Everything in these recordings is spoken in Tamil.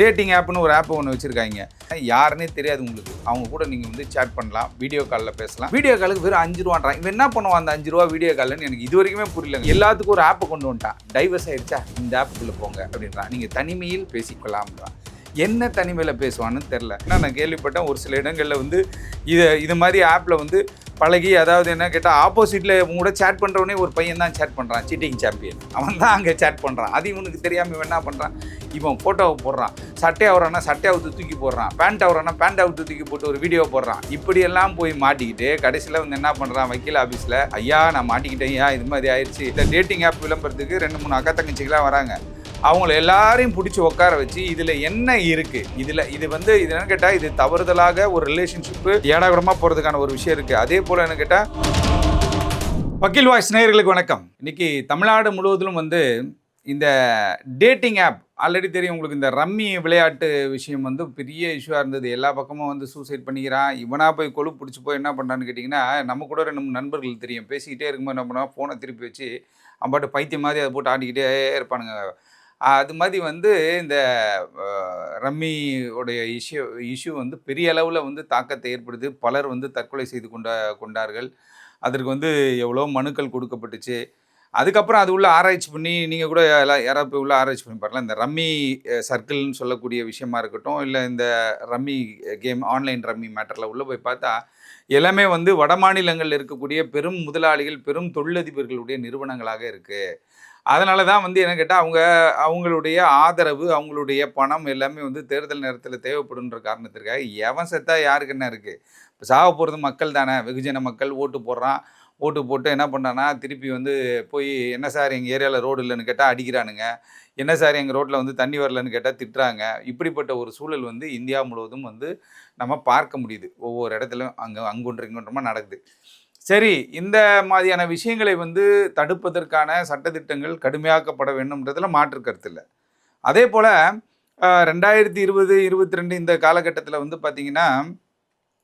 டேட்டிங் ஆப்னு ஒரு ஆப் ஒன்று வச்சுருக்காங்க. யாருன்னே தெரியாது உங்களுக்கு. அவங்க கூட நீங்கள் வந்து சேட் பண்ணலாம். வீடியோ காலில் பேசலாம். வீடியோ காலுக்கு வெறும் அஞ்சு ரூபான்றான் இவன் என்ன பண்ணுவான் அந்த அஞ்சு ரூபா வீடியோ கால்னு எனக்கு இது வரைக்குமே புரியல எல்லாத்துக்கும் ஒரு ஆப்பை கொண்டு வந்துட்டான். டைவர்ஸ் ஆயிடுச்சா? இந்த ஆப்புக்குள்ளே போங்க அப்படின்றான். நீங்கள் தனிமையில் பேசிக்கொள்ளலாம்ன்றான். என்ன தனிமையில் பேசுவான்னு தெரில ஏன்னா நான் கேள்விப்பட்டேன். ஒரு சில இடங்களில் வந்து இதை இது மாதிரி ஆப்பில் வந்து பழகி அதாவது என்ன கேட்டால் ஆப்போசிட்டில் இவங்க கூட சேட் பண்ணுறவனே ஒரு பையன் தான் சேட் பண்ணுறான் சீட்டிங் சாம்பியன் அவன் தான் அங்கே சேட் பண்ணுறான் அது இவனுக்கு தெரியாமல் இவன் என்ன பண்ணுறான் இவன் ஃபோட்டோவை போடுறான். சட்டை அவரானா சட்டை அவுத்து தூக்கி போடுறான். பேண்ட் அவரானா பேண்ட் அவுத்து தூக்கி போட்டு ஒரு வீடியோ போடுறான். இப்படியெல்லாம் போய் மாட்டிக்கிட்டு கடைசியில் வந்து என்ன பண்ணுறான் வக்கீல் ஆஃபீஸில் ஐயா நான் மாட்டிக்கிட்டேன் ஐயா இது மாதிரி ஆயிடுச்சு. இந்த டேட்டிங் ஆப் விளம்பரத்துக்கு ரெண்டு மூணு அக்கா தங்கச்சிகளாம் வராங்க. அவங்கள எல்லாரையும் பிடிச்சி உட்கார வச்சு இதில் என்ன இருக்குது இதில் இது வந்து இது என்னன்னு கேட்டால் இது தவறுதலாக ஒரு ரிலேஷன்ஷிப்பு ஏடாகுடமாக போகிறதுக்கான ஒரு விஷயம் இருக்குது அதே போல் என்ன கேட்டால் வக்கீல் வாய்ஸ் நேயர்களுக்கு வணக்கம். இன்றைக்கி தமிழ்நாடு முழுவதிலும் வந்து இந்த டேட்டிங் ஆப் ஆல்ரெடி தெரியும் உங்களுக்கு இந்த ரம்மி விளையாட்டு விஷயம் வந்து பெரிய இஷ்யூவாக இருந்தது. எல்லா பக்கமும் வந்து சூசைட் பண்ணிக்கிறான். இவனாக போய் கொழு பிடிச்சி போய் என்ன பண்ணுறான்னு கேட்டிங்கன்னா நம்ம கூட ரெண்டு மூணு நண்பர்கள் தெரியும். பேசிக்கிட்டே இருக்கும்போது என்ன பண்ணுவான்? ஃபோனை திருப்பி வச்சு அம்பாட்டு பைத்தியம் மாதிரி அதை போட்டு ஆடிக்கிட்டே இருப்பானுங்க. அது மாதிரி வந்து இந்த ரம்மியோடைய இஷ்யூ இஷ்யூ வந்து பெரிய அளவில் வந்து தாக்கத்தை ஏற்படுது. பலர் வந்து தற்கொலை செய்து கொண்ட கொண்டார்கள். அதற்கு வந்து எவ்வளோ மனுக்கள் கொடுக்கப்பட்டுச்சு. அதுக்கப்புறம் அது உள்ள ஆராய்ச்சி பண்ணி நீங்கள் கூட எல்லாம் யாராவது போய் உள்ள ஆராய்ச்சி பண்ணி பாருக்கலாம் இந்த ரம்மி சர்க்கிள்னு சொல்லக்கூடிய விஷயமா இருக்கட்டும் இல்லை இந்த ரம்மி கேம் ஆன்லைன் ரம்மி மேட்டரில் உள்ளே போய் பார்த்தா எல்லாமே வந்து வட மாநிலங்களில் இருக்கக்கூடிய பெரும் முதலாளிகள் பெரும் தொழிலதிபர்களுடைய நிறுவனங்களாக இருக்குது அதனால தான் வந்து என்ன கேட்டால் அவங்க அவங்களுடைய ஆதரவு அவங்களுடைய பணம் எல்லாமே வந்து தேர்தல் நேரத்தில் தேவைப்படுன்ற காரணத்திற்காக எவன் செத்தா யாருக்கு என்ன இருக்குது இப்போ சாக போகிறது மக்கள் தானே வெகுஜன மக்கள் ஓட்டு போடுறான். ஓட்டு போட்டு என்ன பண்ணுறான்னா திருப்பி வந்து போய் என்ன சார் எங்கள் ஏரியாவில் ரோடு இல்லைன்னு கேட்டால் அடிக்கிறானுங்க. என்ன சார் எங்கள் ரோட்டில் வந்து தண்ணி வரலன்னு கேட்டால் திட்டுறாங்க. இப்படிப்பட்ட ஒரு சூழல் வந்து இந்தியா முழுவதும் வந்து நம்ம பார்க்க முடியுது. ஒவ்வொரு இடத்துலையும் அங்கே அங்கொன்று இங்குன்றமாக நடக்குது. சரி இந்த மாதிரியான விஷயங்களை வந்து தடுப்பதற்கான சட்டத்திட்டங்கள் கடுமையாக்கப்பட வேண்டும்ன்றதுல மாற்று கருத்து இல்லை. அதே போல் ரெண்டாயிரத்தி இருபது இருபத்தி ரெண்டு இந்த காலகட்டத்தில் வந்து பார்த்திங்கன்னா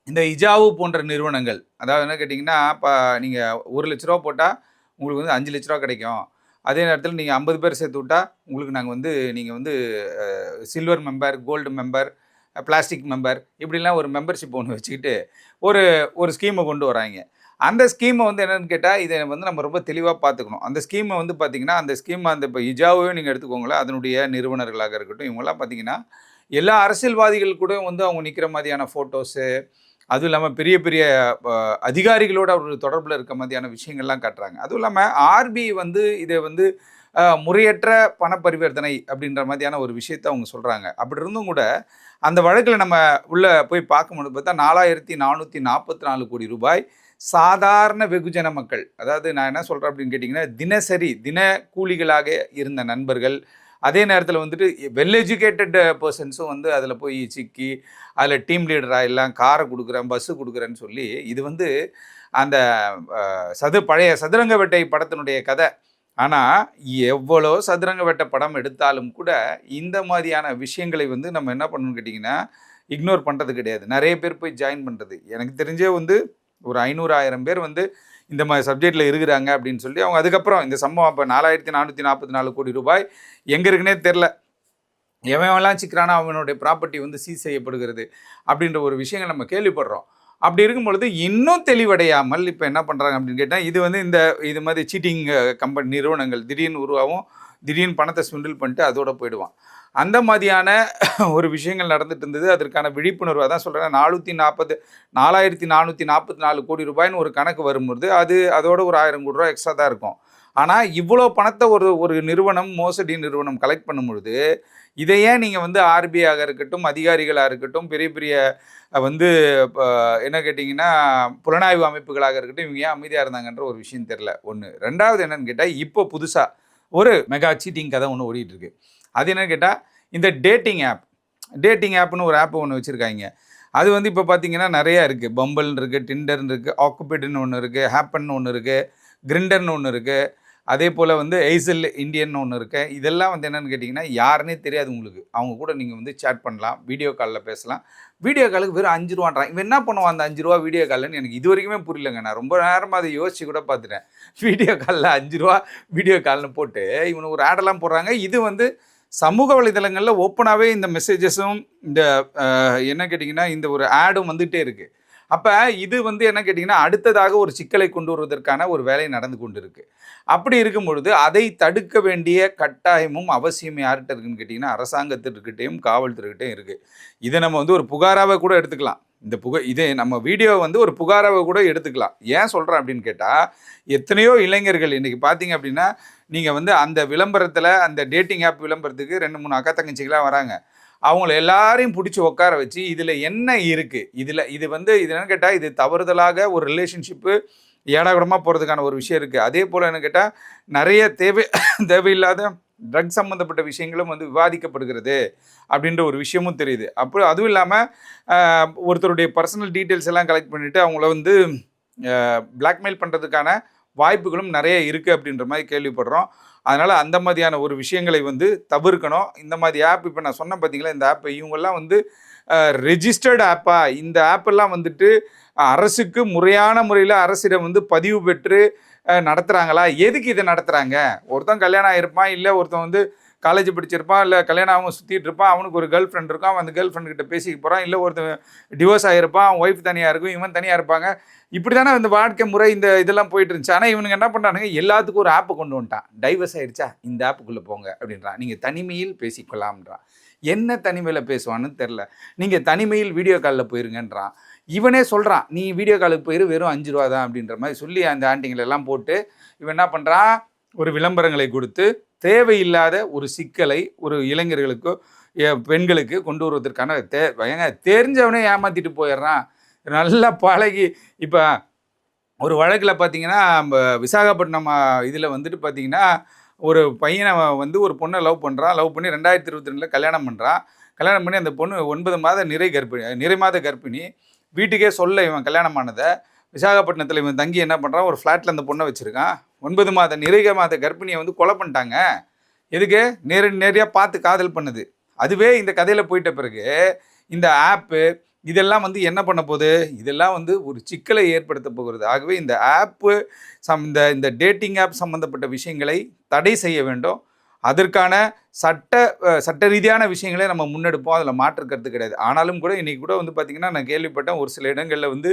இந்த இஜாவு போன்ற நிறுவனங்கள் அதாவது என்ன கேட்டிங்கன்னா இப்போ நீங்கள் ஒரு லட்ச ரூபா போட்டால் உங்களுக்கு வந்து அஞ்சு லட்ச ரூபா கிடைக்கும். அதே நேரத்தில் நீங்கள் ஐம்பது பேர் சேர்த்து விட்டால் உங்களுக்கு நாங்கள் வந்து நீங்கள் வந்து silver member gold member plastic member இப்படிலாம் ஒரு மெம்பர்ஷிப் ஒன்று வச்சுக்கிட்டு ஒரு ஒரு ஸ்கீமை கொண்டு வராங்க. அந்த ஸ்கீமை வந்து என்னென்னு கேட்டால் இதை வந்து நம்ம ரொம்ப தெளிவாக பார்த்துக்கணும் அந்த ஸ்கீமை வந்து பார்த்திங்கன்னா அந்த ஸ்கீமை அந்த இப்போ இஜாவே நீங்கள் எடுத்துக்கோங்களேன் அதனுடைய நிறுவனர்களாக இருக்கட்டும் இவங்கெல்லாம் பார்த்தீங்கன்னா எல்லா அரசியல்வாதிகள் கூட வந்து அவங்க நிற்கிற மாதிரியான ஃபோட்டோஸு அதுவும் இல்லாமல் பெரிய பெரிய அதிகாரிகளோட அவர் தொடர்பில் இருக்க மாதிரியான விஷயங்கள்லாம் காட்டுறாங்க. அதுவும் இல்லாமல் ஆர்பிஐ வந்து இதை வந்து முறையற்ற பண பரிவர்த்தனை அப்படின்ற மாதிரியான ஒரு விஷயத்தை அவங்க சொல்கிறாங்க அப்படி இருந்தும் கூட அந்த வழக்கில் நம்ம உள்ளே போய் பார்க்கும்போது பார்த்தா நாலாயிரத்தி நானூற்றி நாற்பத்தி நாலு கோடி ரூபாய் சாதாரண வெகுஜன மக்கள் அதாவது நான் என்ன சொல்கிறேன் அப்படின்னு கேட்டிங்கன்னா தினசரி தின கூலிகளாக இருந்த நண்பர்கள் அதே நேரத்தில் வந்துட்டு வெல் எஜுகேட்டட் பர்சன்ஸும் வந்து அதில் போய் சிக்கி அதில் டீம் லீடராக எல்லாம் காரை கொடுக்குறேன் பஸ்ஸு கொடுக்குறேன்னு சொல்லி இது வந்து அந்த சது பழைய சதுரங்க வேட்டை படத்தினுடைய கதை. ஆனால் எவ்வளோ சதுரங்க வேட்டை படம் எடுத்தாலும் கூட இந்த மாதிரியான விஷயங்களை வந்து நம்ம என்ன பண்ணணும்னு கேட்டிங்கன்னா இக்னோர் பண்ணுறது கிடையாது. நிறைய பேர் போய் ஜாயின் பண்ணுறது எனக்கு தெரிஞ்சே வந்து ஒரு ஐநூறு ஆயிரம் பேர் வந்து இந்த மாதிரி சப்ஜெக்டில் இருக்கிறாங்க அப்படின்னு சொல்லி அவங்க அதுக்கப்புறம் இந்த சம்பவம் அப்போ நாலாயிரத்தி நானூற்றி நாற்பத்தி நாலு கோடி ரூபாய். எங்கே இருக்குன்னே தெரில எவன்லாம் சிக்கிறானா அவனுடைய ப்ராப்பர்ட்டி வந்து சீஸ் செய்யப்படுகிறது அப்படின்ற ஒரு விஷயங்கள் நம்ம கேள்விப்படுறோம். அப்படி இருக்கும் பொழுது இன்னும் தெளிவடையாமல் இப்போ என்ன பண்ணுறாங்க அப்படின்னு கேட்டால் இது வந்து இந்த இது மாதிரி சீட்டிங் கம்பெனி நிறுவனங்கள் திடீர்னு உருவாகும் திடீர்னு பணத்தை சுண்டில் பண்ணிட்டு அதோட போயிடுவான். அந்த மாதிரியான ஒரு விஷயங்கள் நடந்துட்டு இருந்தது. அதற்கான விழிப்புணர்வு அதான் சொல்கிறேன் நானூற்றி நாற்பது நாலாயிரத்தி நானூற்றி நாற்பத்தி நாலு கோடி ரூபாய்னு ஒரு கணக்கு வரும்பொழுது அது அதோட ஒரு ஆயிரம் கோடி ரூபா எக்ஸ்ட்ரா தான் இருக்கும். ஆனால் இவ்வளோ பணத்தை ஒரு ஒரு நிறுவனம் மோசடி நிறுவனம் கலெக்ட் பண்ணும்பொழுது இதையே இதை ஏன் நீங்கள் வந்து ஆர்பிஐயாக இருக்கட்டும் அதிகாரிகளாக இருக்கட்டும் பெரிய பெரிய வந்து இப்போ என்ன கேட்டிங்கன்னா புலனாய்வு அமைப்புகளாக இருக்கட்டும் இவங்க ஏன் அமைதியாக இருந்தாங்கன்ற ஒரு விஷயம் தெரில ஒன்று ரெண்டாவது என்னன்னு கேட்டால் இப்போ புதுசாக ஒரு மெகா சீட்டிங் கதை ஒன்று ஓடிட்டுருக்கு அது என்னன்னு கேட்டால் இந்த டேட்டிங் ஆப் டேட்டிங் ஆப்னு ஒரு ஆப் ஒன்று வச்சுருக்காங்க. அது வந்து இப்போ பார்த்தீங்கன்னா நிறையா இருக்குது பம்பல்னு இருக்குது டிண்டர்னு இருக்குது ஆக்குபிட்னு ஒன்று இருக்குது ஹேப்பன் ஒன்று இருக்குது கிரிண்டர்னு ஒன்று இருக்குது அதே போல் வந்து எய்சல் இந்தியன் ஒன்று இருக்கு. இதெல்லாம் வந்து என்னென்னு கேட்டிங்கன்னா யாருனே தெரியாது உங்களுக்கு. அவங்க கூட நீங்கள் வந்து சேட் பண்ணலாம் வீடியோ காலில் பேசலாம். வீடியோ காலுக்கு வெறும் அஞ்சு ரூபான்றான் இவன் என்ன பண்ணுவான் அந்த அஞ்சு ரூபா வீடியோ கால்னு எனக்கு இது வரைக்குமே புரியலங்க. நான் ரொம்ப நேரமாக அதை யோசிச்சு கூட பார்த்துட்டேன் வீடியோ காலில் அஞ்சு ரூபா வீடியோ கால்னு போட்டு இவனுக்கு ஒரு ஆடெல்லாம் போடுறாங்க. இது வந்து சமூக வலைதளங்களில் ஓப்பனாகவே இந்த மெசேஜஸும் இந்த என்ன கேட்டிங்கன்னா இந்த ஒரு ஆடும் வந்துகிட்டே இருக்குது அப்போ இது வந்து என்ன கேட்டிங்கன்னா அடுத்ததாக ஒரு சிக்கலை கொண்டு வருவதற்கான ஒரு வேலை நடந்து கொண்டு இருக்குது அப்படி இருக்கும் பொழுது அதை தடுக்க வேண்டிய கட்டாயமும் அவசியம் யார்கிட்ட இருக்குன்னு கேட்டிங்கன்னா அரசாங்கத்திற்கிட்டேயும் காவல்துறைகிட்டையும் இருக்குது இதை நம்ம வந்து ஒரு புகாராக கூட எடுத்துக்கலாம். இந்த புகை இது நம்ம வீடியோ வந்து ஒரு புகாராக கூட எடுத்துக்கலாம். ஏன் சொல்கிறேன் அப்படின்னு கேட்டால் எத்தனையோ இளைஞர்கள் இன்றைக்கி பார்த்தீங்க அப்படின்னா நீங்கள் வந்து அந்த விளம்பரத்தில் அந்த டேட்டிங் ஆப் விளம்பரத்துக்கு ரெண்டு மூணு அக்கா தங்கச்சிகளாக வராங்க. அவங்கள எல்லாரையும் பிடிச்சி உட்கார வச்சு இதில் என்ன இருக்குது இதில் இது வந்து இது என்னன்னு கேட்டால் இது தவறுதலாக ஒரு ரிலேஷன்ஷிப்பு ஏடாகுடமாக போகிறதுக்கான ஒரு விஷயம் இருக்குது அதே போல் என்ன கேட்டால் நிறைய தேவை தேவையில்லாத ட்ரக் சம்மந்தப்பட்ட விஷயங்களும் வந்து விவாதிக்கப்படுகிறது அப்படின்ற ஒரு விஷயமும் தெரியுது. அப்புறம் அதுவும் இல்லாமல் ஒருத்தருடைய பர்சனல் டீட்டெயில்ஸ் எல்லாம் கலெக்ட் பண்ணிவிட்டு அவங்கள வந்து பிளாக்மெயில் பண்ணுறதுக்கான வாய்ப்புகளும் நிறைய இருக்குது அப்படின்ற மாதிரி கேள்விப்படுறோம். அதனால் அந்த மாதிரியான ஒரு விஷயங்களை வந்து தவிர்க்கணும். இந்த மாதிரி ஆப் இப்போ நான் சொன்னேன் பார்த்தீங்களா இந்த ஆப் இவங்கெல்லாம் வந்து ரெஜிஸ்டர்டு ஆப்பா இந்த ஆப்பெல்லாம் வந்துட்டு அரசுக்கு முறையான முறையில் அரசிடம் வந்து பதிவு பெற்று நடத்துகிறாங்களா எதுக்கு இதை நடத்துகிறாங்க ஒருத்தன் கல்யாணம் ஆகிருப்பான் இல்லை ஒருத்தன் வந்து காலேஜ் படிச்சிருப்பான் இல்லை கல்யாணம் அவங்க சுற்றிட்டு இருப்பான் அவனுக்கு ஒரு கேர்ள் ஃப்ரெண்ட் இருக்கும் அவன் அந்த கேர்ள் ஃப்ரெண்ட் கிட்ட பேசிக்க போகிறான் இல்லை ஒருத்தன் டிவோர்ஸ் ஆகிருப்பான் அவன் ஒய்ஃப் தனியாக இருக்கும் இவன் தனியாக இருப்பாங்க. இப்படி தானே இந்த வாழ்க்கை முறை இந்த இதெல்லாம் போயிட்டு இருந்துச்சு ஆனால் இவனுங்க என்ன பண்ணுறானுங்க எல்லாத்துக்கும் ஒரு ஆப்பை கொண்டு வந்துட்டான். டைவர்ஸ் ஆயிடுச்சா இந்த ஆப்புக்குள்ளே போங்க அப்படின்றான். நீங்கள் தனிமையில் பேசிக்கொள்ளாம்ன்றான் என்ன தனிமையில் பேசுவான்னு தெரில நீங்கள் தனிமையில் வீடியோ காலில் போயிருங்கன்றான். இவனே சொல்கிறான் நீ வீடியோ காலுக்கு போயிரு வெறும் அஞ்சு ரூபா தான் அப்படின்ற மாதிரி சொல்லி அந்த ஆண்டிங்களை எல்லாம் போட்டு இவன் என்ன பண்ணுறான் ஒரு விளம்பரங்களை கொடுத்து தேவையில்லாத ஒரு சிக்கலை ஒரு இளைஞர்களுக்கோ பெண்களுக்கு கொண்டு வருவதற்கான தே ஏங்க தெரிஞ்சவனே ஏமாத்திட்டு போயிடுறான். நல்லா பழகி இப்போ ஒரு வழக்கில் பார்த்தீங்கன்னா நம்ம விசாகப்பட்டினம் இதில் வந்துட்டு பார்த்தீங்கன்னா ஒரு பையனை வந்து ஒரு பொண்ணை லவ் பண்ணுறான் லவ் பண்ணி ரெண்டாயிரத்தி இருபத்தி ரெண்டில் கல்யாணம் பண்ணுறான் கல்யாணம் பண்ணி அந்த பொண்ணு ஒன்பது மாத நிறை கர்ப்பிணி நிறை மாத கர்ப்பிணி. வீட்டுக்கே சொல்ல இவன் கல்யாணம் ஆனதை விசாகப்பட்டினத்தில் இவன் தங்கி என்ன பண்ணுறான் ஒரு ஃப்ளாட்டில் அந்த பொண்ணை வச்சுருக்கான். ஒன்பது மாத நிறைக மாத கர்ப்பிணியை வந்து கொலை பண்ணிட்டாங்க. எதுக்கு? நேர நேரடியாக பார்த்து காதல் பண்ணுது. அதுவே இந்த கதையில் போயிட்ட பிறகு இந்த ஆப்பு இதெல்லாம் வந்து என்ன பண்ண போகுது? இதெல்லாம் வந்து ஒரு சிக்கலை ஏற்படுத்த போகிறது ஆகவே இந்த ஆப்பு சம் இந்த இந்த டேட்டிங் ஆப் சம்மந்தப்பட்ட விஷயங்களை தடை செய்ய வேண்டும். அதற்கான சட்ட சட்ட ரீதியான விஷயங்களே நம்ம முன்னெடுப்போம். அதில் மாற்று கருத்து கிடையாது. ஆனாலும் கூட இன்றைக்கி கூட வந்து பார்த்திங்கன்னா நான் கேள்விப்பட்டேன் ஒரு சில இடங்களில் வந்து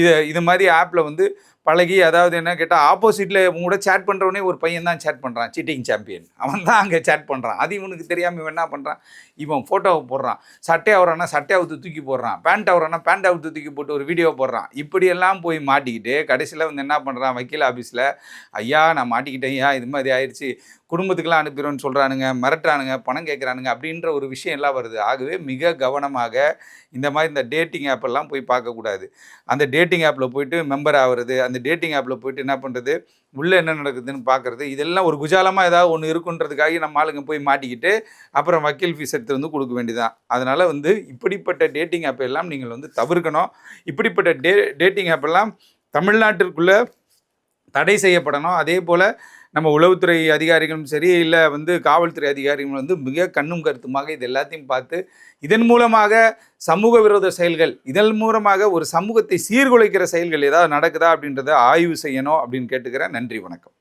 இதை இது மாதிரி ஆப்பில் வந்து பழகி அதாவது என்ன கேட்டால் ஆப்போசிட்டில் கூட சேட் பண்ணுறவனே ஒரு பையன் தான் சேட் பண்ணுறான் சீட்டிங் சாம்பியன் அவன் தான் அங்கே சேட் பண்ணுறான் அது இவனுக்கு தெரியாமல் இவன் என்ன பண்ணுறான் இவன் ஃபோட்டோவை போடுறான். சட்டை அவரானா சட்டை அவுத்து தூக்கி போடுறான். பேண்ட் அவரானா பேண்ட் அவுத்து தூக்கி போட்டு ஒரு வீடியோ போடுறான். இப்படியெல்லாம் போய் மாட்டிக்கிட்டு கடைசியில் வந்து என்ன பண்ணுறான் வக்கீல் ஆஃபீஸில் ஐயா நான் மாட்டிக்கிட்டேன் ஐயா இது மாதிரி ஆயிடுச்சு. குடும்பத்துக்கெல்லாம் அனுப்பிடுவேன்னு சொல்கிறானுங்க மிரட்டுறானுங்க பணம் கேட்குறானுங்க அப்படின்ற ஒரு விஷயம் எல்லாம் வருது. ஆகவே மிக கவனமாக இந்த மாதிரி இந்த டேட்டிங் ஆப்பெல்லாம் போய் பார்க்கக்கூடாது. அந்த டேட்டிங் ஆப்பில் போயிட்டு மெம்பர் ஆகிறது அந்த டேட்டிங் ஆப்பில் போயிட்டு என்ன பண்ணுறது உள்ளே என்ன நடக்குதுன்னு பார்க்குறது இதெல்லாம் ஒரு குஜாலமாக ஏதாவது ஒன்று இருக்குன்றதுக்காக நம்ம ஆளுங்க போய் மாட்டிக்கிட்டு அப்புறம் வக்கீல் ஃபீஸ் எடுத்து வந்து கொடுக்க வேண்டியதான் அதனால் வந்து இப்படிப்பட்ட டேட்டிங் ஆப் எல்லாம் நீங்கள் வந்து தவிர்க்கணும். இப்படிப்பட்ட டே டேட்டிங் ஆப்பெல்லாம் தமிழ்நாட்டிற்குள்ளே தடை செய்யப்படணும். அதே போல் நம்ம உளவுத்துறை அதிகாரிகளும் சரி இல்லை வந்து காவல்துறை அதிகாரிகளும் வந்து மிக கண்ணும் கருத்துமாக இது எல்லாத்தையும் பார்த்து இதன் மூலமாக சமூக விரோத செயல்கள் இதன் மூலமாக ஒரு சமூகத்தை சீர்குலைக்கிற செயல்கள் ஏதாவது நடக்குதா அப்படின்றத ஆய்வு செய்யணும் அப்படின்னு கேட்டுக்கிறேன். நன்றி வணக்கம்.